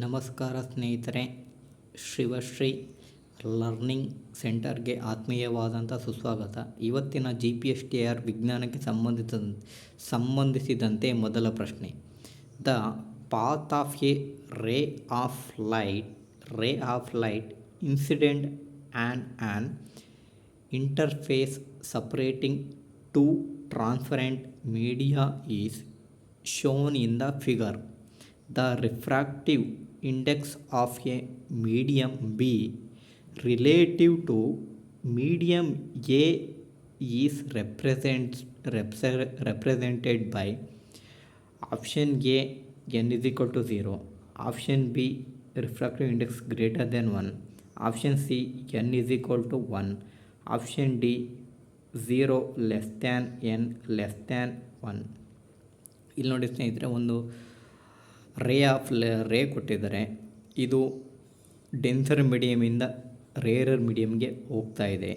ನಮಸ್ಕಾರ ಸ್ನೇಹಿತರೆ, ಶಿವಶ್ರೀ ಲರ್ನಿಂಗ್ ಸೆಂಟರ್ಗೆ ಆತ್ಮೀಯವಾದಂಥ ಸುಸ್ವಾಗತ ಇವತ್ತಿನ G P S T R ವಿಜ್ಞಾನಕ್ಕೆ ಸಂಬಂಧಿತ ಸಂಬಂಧಿಸಿದಂತೆ ಮೊದಲ ಪ್ರಶ್ನೆ the path of a ray of light, ray of light incident and an interface separating two transparent media is shown in the figure. The refractive index of a medium B relative to medium A is represents, represented by option A n is equal to 0, option B refractive index greater than 1, option C n is equal to 1, option D zero less than N less than one ಇಲ್ಲಿ ನೋಡಿ ಸ್ನೇಹಿತರೆ ಒಂದು ray of ರೇ ಕೊಟ್ಟಿದ್ದಾರೆ. ಇದು denser ಮೀಡಿಯಮಿಂದ rarer ಮೀಡಿಯಮ್ಗೆ ಹೋಗ್ತಾ ಇದೆ.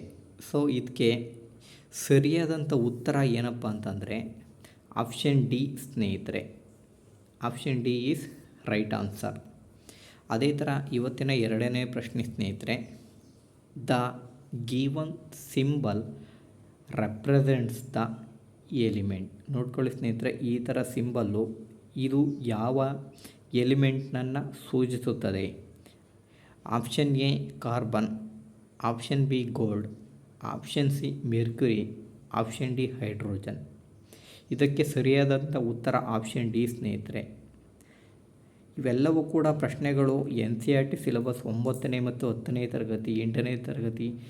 So ಇದಕ್ಕೆ ಸರಿಯಾದಂಥ ಉತ್ತರ ಏನಪ್ಪ ಅಂತಂದರೆ ಆಪ್ಷನ್ ಡಿ ಸ್ನೇಹಿತರೆ. Option D is right answer. ಅದೇ ಥರ ಇವತ್ತಿನ ಎರಡನೇ ಪ್ರಶ್ನೆ ಸ್ನೇಹಿತರೆ, the given symbol represents the element. ನೋಡ್ಕೊಳ್ಳಿ ಸ್ನೇಹಿತರೆ, ಈ ಥರ ಸಿಂಬಲ್ಲು ಇದು ಯಾವ ಎಲಿಮೆಂಟ್ನನ್ನು ಸೂಚಿಸುತ್ತದೆ? Option A, carbon. Option B, gold. Option C, mercury. Option D, hydrogen. ಇದಕ್ಕೆ ಸರಿಯಾದಂಥ ಉತ್ತರ ಆಪ್ಷನ್ ಡಿ, ಸ್ನೇಹಿತರೆ. ಇವೆಲ್ಲವೂ ಕೂಡ ಪ್ರಶ್ನೆಗಳು N C R T syllabus ಒಂಬತ್ತನೇ ಮತ್ತು ಹತ್ತನೇ ತರಗತಿ, ಎಂಟನೇ ತರಗತಿ.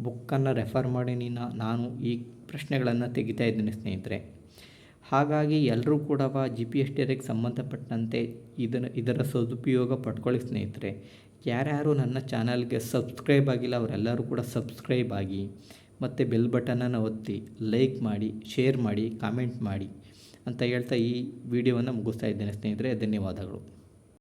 ಬುಕ್ಕನ್ನು ರೆಫರ್ ಮಾಡಿ ನೀನು. ನಾನು ಈ ಪ್ರಶ್ನೆಗಳನ್ನು ತೆಗಿತಾ ಇದ್ದೀನಿ, ಸ್ನೇಹಿತರೆ. ಹಾಗಾಗಿ ಎಲ್ಲರೂ ಕೂಡ ಜಿ ಪಿ ಎಸ್ ಟಿ ಸಂಬಂಧಪಟ್ಟಂತೆ ಇದನ್ನು, ಇದರ ಸದುಪಯೋಗ ಪಡ್ಕೊಳ್ಳಿ ಸ್ನೇಹಿತರೆ. ಯಾರ್ಯಾರು ನನ್ನ ಚಾನಲ್ಗೆ ಸಬ್ಸ್ಕ್ರೈಬ್ ಆಗಿಲ್ಲ, ಅವರೆಲ್ಲರೂ ಕೂಡ ಸಬ್ಸ್ಕ್ರೈಬ್ ಆಗಿ, ಮತ್ತು ಬೆಲ್ ಬಟನನ್ನು ಒತ್ತಿ, ಲೈಕ್ ಮಾಡಿ, ಶೇರ್ ಮಾಡಿ, ಕಾಮೆಂಟ್ ಮಾಡಿ ಅಂತ ಹೇಳ್ತಾ ಈ ವಿಡಿಯೋವನ್ನು ಮುಗಿಸ್ತಾ ಇದ್ದೇನೆ ಸ್ನೇಹಿತರೆ. ಧನ್ಯವಾದಗಳು.